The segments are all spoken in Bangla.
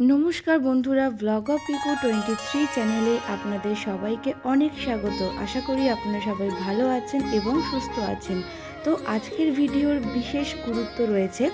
নমস্কার বন্ধুরা blog of echo twenty three চ্যানেলে আপনাদের সবাইকে অনেক স্বাগত। আশা করি আপনারা সবাই ভালো আছেন এবং সুস্থ আছেন। তো আজকের ভিডিওর বিশেষ গুরুত্ব রয়েছে।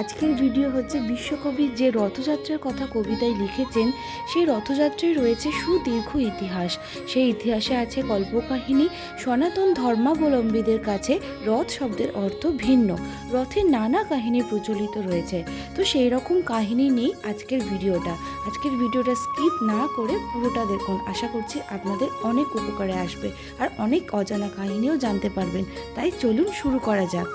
আজকের ভিডিও হচ্ছে বিশ্বকবি যে রথযাত্রার কথা কবিতায় লিখেছেন, সেই রথযাত্রায় রয়েছে সুদীর্ঘ ইতিহাস। সেই ইতিহাসে আছে কল্পকাহিনী, সনাতন ধর্মাবলম্বীদের কাছে রথ শব্দের অর্থ ভিন্ন। রথের নানা কাহিনী প্রচলিত রয়েছে। তো সেই রকম কাহিনী নেই আজকের ভিডিওটা। আজকের ভিডিওটা স্কিপ না করে পুরোটা দেখুন। আশা করছি আপনাদের অনেক উপকারে আসবে আর অনেক অজানা কাহিনীও জানতে পারবেন। তাই চলুন শুরু করা যাক।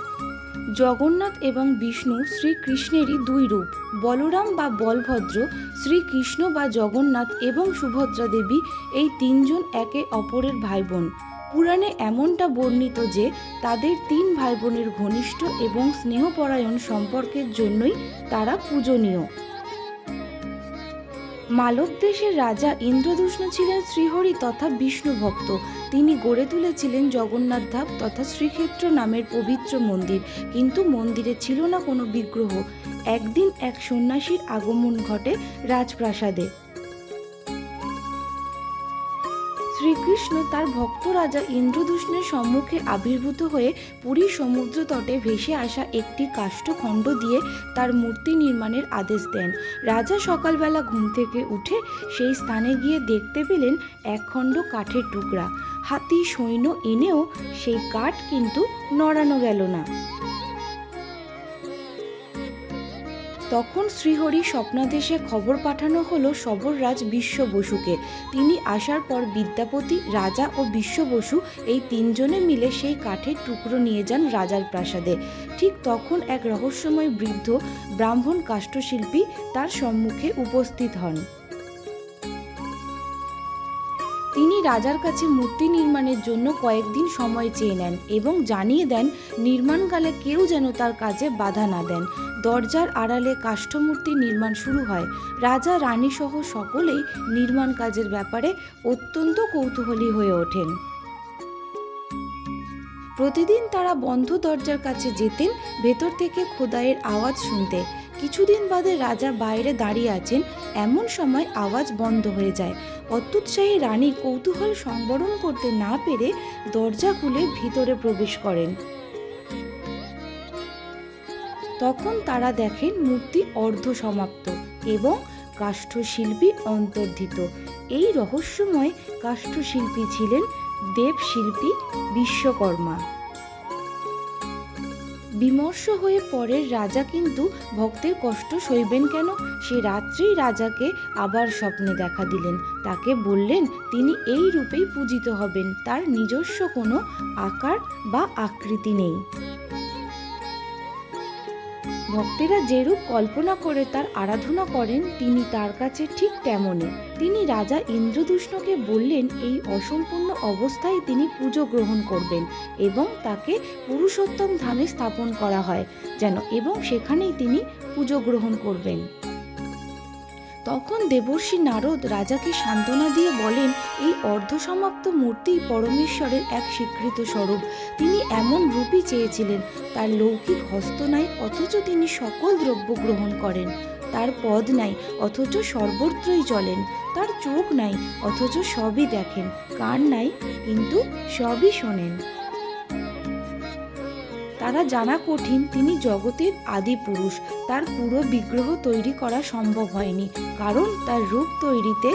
জগন্নাথ এবং বিষ্ণু শ্রীকৃষ্ণেরই দুই রূপ, বলরাম বা বলভদ্র, শ্রীকৃষ্ণ বা জগন্নাথ এবং সুভদ্রা দেবী এই তিনজন একে অপরের ভাই বোন পুরাণে এমনটা বর্ণিত যে, তাদের তিন ভাই বোনের ঘনিষ্ঠ এবং স্নেহপরায়ণ সম্পর্কের জন্যই তারা পূজনীয়। মালব দেশের রাজা ইন্দ্রদূষ্ণ ছিলেন শ্রীহরি তথা বিষ্ণু ভক্ত। তিনি গড়ে তুলেছিলেন জগন্নাথ ধাপ তথা শ্রীক্ষেত্র নামের পবিত্র মন্দির। কিন্তু মন্দিরে ছিল না কোনো বিগ্রহ। একদিন এক সন্ন্যাসীর আগমন ঘটে রাজপ্রাসাদে। শ্রীকৃষ্ণ তার ভক্ত রাজা ইন্দ্রদূষ্ণের সম্মুখে আবির্ভূত হয়ে পুরী সমুদ্র তটে ভেসে আসা একটি কাষ্ঠখণ্ড দিয়ে তার মূর্তি নির্মাণের আদেশ দেন। রাজা সকালবেলা ঘুম থেকে উঠে সেই স্থানে গিয়ে দেখতে পেলেন এক খণ্ড কাঠের টুকরা। হাতি সৈন্য এনেও সেই কাঠ কিন্তু নড়ানো গেল না। তখন শ্রীহরি স্বপ্নাদেশে খবর পাঠানো হলো সবররাজ বিশ্ব বসুকে। তিনি আসার পর বিদ্যাপতি, রাজা ও বিশ্ব বসু এই তিনজনে মিলে সেই কাঠের টুকরো নিয়ে যান রাজার প্রাসাদে। ঠিক তখন এক রহস্যময় বৃদ্ধ ব্রাহ্মণ কাষ্ঠশিল্পী তার সম্মুখে উপস্থিত হন। তিনি রাজার কাছে মূর্তি নির্মাণের জন্য কয়েকদিন সময় চেয়ে নেন এবং জানিয়ে দেন, নির্মাণকালে কেউ যেন তার কাজে বাধা না দেন। দরজার আড়ালে কাষ্ঠমূর্তি নির্মাণ শুরু হয়। রাজা রানী সহ সকলেই নির্মাণ কাজের ব্যাপারে অত্যন্ত কৌতূহলী হয়ে ওঠেন। প্রতিদিন তারা বন্ধ দরজার কাছে যেতেন, ভেতর থেকে খোদাইয়ের আওয়াজ শুনতে। কিছুদিন বাদে রাজা বাইরে দাঁড়িয়ে আছেন, এমন সময় আওয়াজ বন্ধ হয়ে যায়। অত্যুৎসাহী রানী কৌতূহল সংবরণ করতে না পেরে দরজা খুলে ভিতরে প্রবেশ করেন। তখন তারা দেখেন মূর্তি অর্ধ সমাপ্ত এবং কাষ্ঠশিল্পী অন্তর্ধিত। এই রহস্যময় কাষ্ঠশিল্পী ছিলেন দেবশিল্পী বিশ্বকর্মা। বিমর্ষ হয়ে পরের রাজা কিন্তু ভক্তের কষ্ট সইবেন কেন? সে রাত্রেই রাজাকে আবার স্বপ্নে দেখা দিলেন। তাকে বললেন, তিনি এই রূপেই পূজিত হবেন। তার নিজস্ব কোনো আকার বা আকৃতি নেই। ভক্তেরা যেরূপ কল্পনা করে তার আরাধনা করেন, তিনি তার কাছে ঠিক তেমনই। তিনি রাজা ইন্দ্রদুষ্ণকে বললেন, এই অসম্পূর্ণ অবস্থায় তিনি পুজো গ্রহণ করবেন এবং তাকে পুরুষোত্তম ধামে স্থাপন করা হয়, যেন এবং সেখানেই তিনি পুজো গ্রহণ করবেন। তখন দেবর্ষি নারদ রাজাকে সান্ত্বনা দিয়ে বলেন, এই অর্ধসমাপ্ত মূর্তি পরমেশ্বরের এক স্বীকৃত স্বরূপ। তিনি এমন রূপই চেয়েছিলেন। তার লৌকিক হস্ত নাই, অথচ তিনি সকল দ্রব্য গ্রহণ করেন। তার পদ নাই, অথচ সর্বত্রই চলেন তার চোখ নাই, অথচ সবই দেখেন। কান নাই, কিন্তু সবই শোনেন। তারা জানা কঠিন তিনি জগতের আদি পুরুষ। তার পুরো বিগ্রহ তৈরি করা সম্ভব হয়নি, কারণ তার রূপ তৈরিতে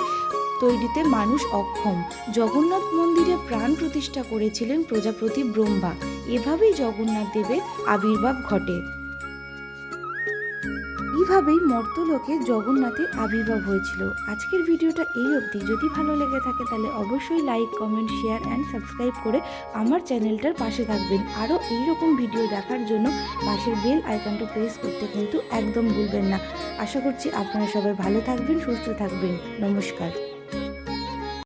তৈরিতে মানুষ অক্ষম। জগন্নাথ মন্দিরে প্রাণ প্রতিষ্ঠা করেছিলেন প্রজাপতি ব্রহ্মা। এভাবেই জগন্নাথ দেবের আবির্ভাব ঘটে। এইভাবেই মর্তলোকে জগন্নাথের আবির্ভাব হয়েছিল? আজকের ভিডিওটা এই অবধি। যদি ভালো লেগে থাকে তাহলে অবশ্যই like comment share and subscribe করে আমার চ্যানেলটার পাশে থাকবেন। আরও এইরকম ভিডিও দেখার জন্য পাশের বেল আইকনটা প্রেস করতে কিন্তু একদম ভুলবেন না। আশা করছি আপনারা সবাই ভালো থাকবেন, সুস্থ থাকবেন। নমস্কার।